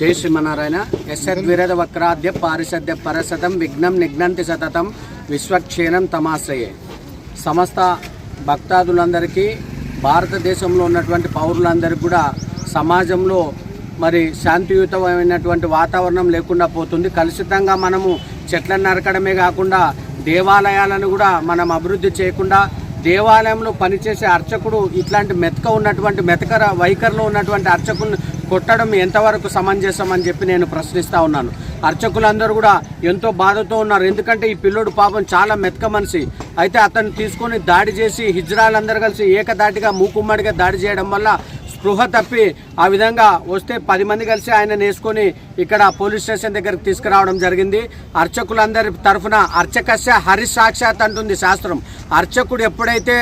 జై శ్రీమన్నారాయణ. యశద్ విరద వక్రాద్య పారిషద్య పరసతం విఘ్నం నిఘ్నంతి సతతం విశ్వక్షీణం తమాశ్రయే. సమస్త భక్తాదులందరికీ భారతదేశంలో ఉన్నటువంటి పౌరులందరికీ కూడా సమాజంలో మరి శాంతియుతమైనటువంటి వాతావరణం లేకుండా పోతుంది. కలుషితంగా మనము చెట్లను నరకడమే కాకుండా దేవాలయాలను కూడా మనం అభివృద్ధి చేయకుండా దేవాలయంలో పనిచేసే అర్చకుడు ఇట్లాంటి మెతక ఉన్నటువంటి మెతకర వైఖరిలో ఉన్నటువంటి అర్చకులను కొట్టడం ఎంతవరకు సమంజసం అని చెప్పి నేను ప్రశ్నిస్తా ఉన్నాను. అర్చకులందరూ కూడా ఎంతో బాధతో ఉన్నారు. ఎందుకంటే ఈ పిల్లోడు పాపం చాలా మెతక మనిషి. అయితే అతను తీసుకొని దాడి చేసి హిజ్రాలందరూ కలిసి ఏకదాటిగా మూకుమ్మడిగా దాడి చేయడం వల్ల స్పృహ తప్పి ఆ విధంగా వస్తే పది మంది కలిసి ఆయన వేసుకొని ఇక్కడ పోలీస్ స్టేషన్ దగ్గరికి తీసుకురావడం జరిగింది. అర్చకులందరి తరఫున అర్చకస్య హరి సాక్షాత్ అంటుంది శాస్త్రం. అర్చకుడు ఎప్పుడైతే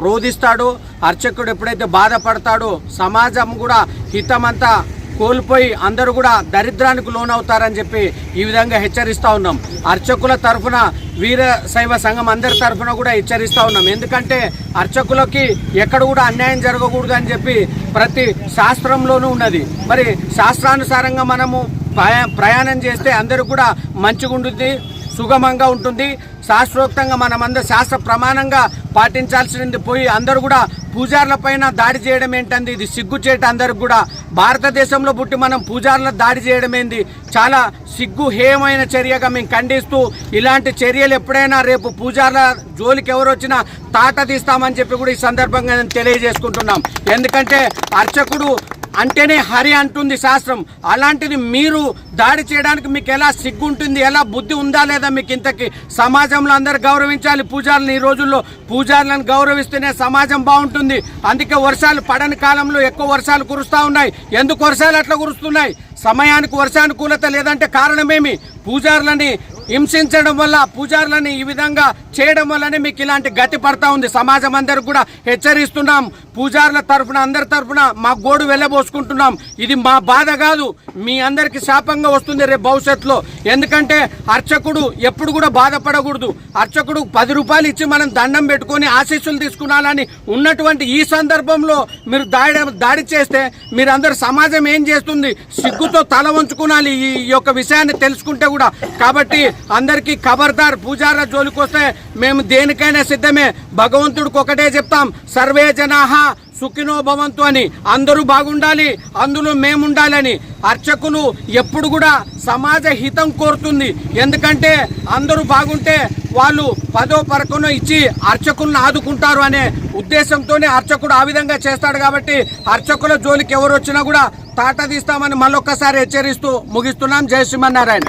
రోధిస్తాడో. అర్చకుడు ఎప్పుడైతే బాధపడతాడో సమాజం కూడా హితమంతా కోల్పోయి అందరూ కూడా దరిద్రానికి లోనవుతారని చెప్పి ఈ విధంగా హెచ్చరిస్తూ ఉన్నాం. అర్చకుల తరఫున వీర శైవ సంఘం అందరి తరఫున కూడా హెచ్చరిస్తూ ఉన్నాం. ఎందుకంటే అర్చకులకి ఎక్కడ కూడా అన్యాయం జరగకూడదు అని చెప్పి ప్రతి శాస్త్రంలోనూ ఉన్నది. మరి శాస్త్రానుసారంగా మనము ప్రయా- ప్రయాణం చేస్తే అందరూ కూడా మంచిగా ఉంటుంది సుగమంగా ఉంటుంది. శాస్త్రోక్తంగా మనమందరం శాస్త్ర ప్రమాణంగా పాటించాల్సింది పోయి అందరూ కూడా పూజార్ల పైన దాడి చేయడం ఏంటంది? ఇది సిగ్గుచేట అందరికి కూడా. భారతదేశంలో పుట్టి మనం పూజార్ల దాడి చేయడం ఏంది? చాలా సిగ్గు హేయమైన చర్యగా మేము ఖండిస్తూ ఇలాంటి చర్యలు ఎప్పుడైనా రేపు పూజార్ల జోలికి ఎవరు వచ్చినా తాట తీస్తామని చెప్పి కూడా ఈ సందర్భంగా నేను తెలియజేసుకుంటున్నాం. ఎందుకంటే అర్చకుడు అంటేనే హరి అంటుంది శాస్త్రం. అలాంటిది మీరు దాడి చేయడానికి మీకు ఎలా సిగ్గు ఉంటుంది ఎలా బుద్ధి ఉందా లేదా మీకు ఇంతకి? సమాజంలో అందరు గౌరవించాలి పూజారులను. ఈ రోజుల్లో పూజారులను గౌరవిస్తేనే సమాజం బాగుంటుంది. అందుకే వర్షాలు పడని కాలంలో ఎక్కువ వర్షాలు కురుస్తూ ఉన్నాయి. ఎందుకు వర్షాలు అట్లా కురుస్తున్నాయి? సమయానికి వర్షానుకూలత లేదంటే కారణమేమి? పూజారులని హింసించడం వల్ల పూజారులని ఈ విధంగా చేయడం వల్లనే మీకు ఇలాంటి గతి పడతా ఉంది. సమాజం అందరికి కూడా హెచ్చరిస్తున్నాం. పూజారుల తరఫున అందరి తరఫున మా గోడు వెళ్ళబోసుకుంటున్నాం. ఇది మా బాధ కాదు. మీ అందరికి శాపంగా వస్తుంది రేపు భవిష్యత్తులో. ఎందుకంటే అర్చకుడు ఎప్పుడు కూడా బాధపడకూడదు. అర్చకుడు పది రూపాయలు ఇచ్చి మనం దండం పెట్టుకొని ఆశీస్సులు తీసుకున్నాలని ఉన్నటువంటి ఈ సందర్భంలో మీరు దాడి దాడి చేస్తే మీరందరూ సమాజం ఏం చేస్తుంది? సిగ్గుతో తల వంచుకునాలి ఈ యొక్క విషయాన్ని తెలుసుకుంటే కూడా. కాబట్టి అందరికీ ఖబర్దార్ పూజార జోలికి వస్తే మేము దేనికైనా సిద్ధమే. భగవంతుడికి ఒకటే చెప్తాం సర్వే జనాహ సుఖినో భవంతు అని. అందరూ బాగుండాలి అందులో మేముండాలని. అర్చకులు ఎప్పుడు కూడా సమాజ హితం కోరుతుంది. ఎందుకంటే అందరూ బాగుంటే వాళ్ళు పదో పరకునో ఇచ్చి అర్చకులను ఆదుకుంటారు అనే ఉద్దేశంతోనే అర్చకుడు ఆ విధంగా చేస్తాడు కాబట్టి అర్చకుల జోలికి ఎవరు వచ్చినా కూడా తాట తీస్తామని మళ్ళొక్కసారి హెచ్చరిస్తూ ముగిస్తున్నాం. జయ శ్రీమన్నారాయణ.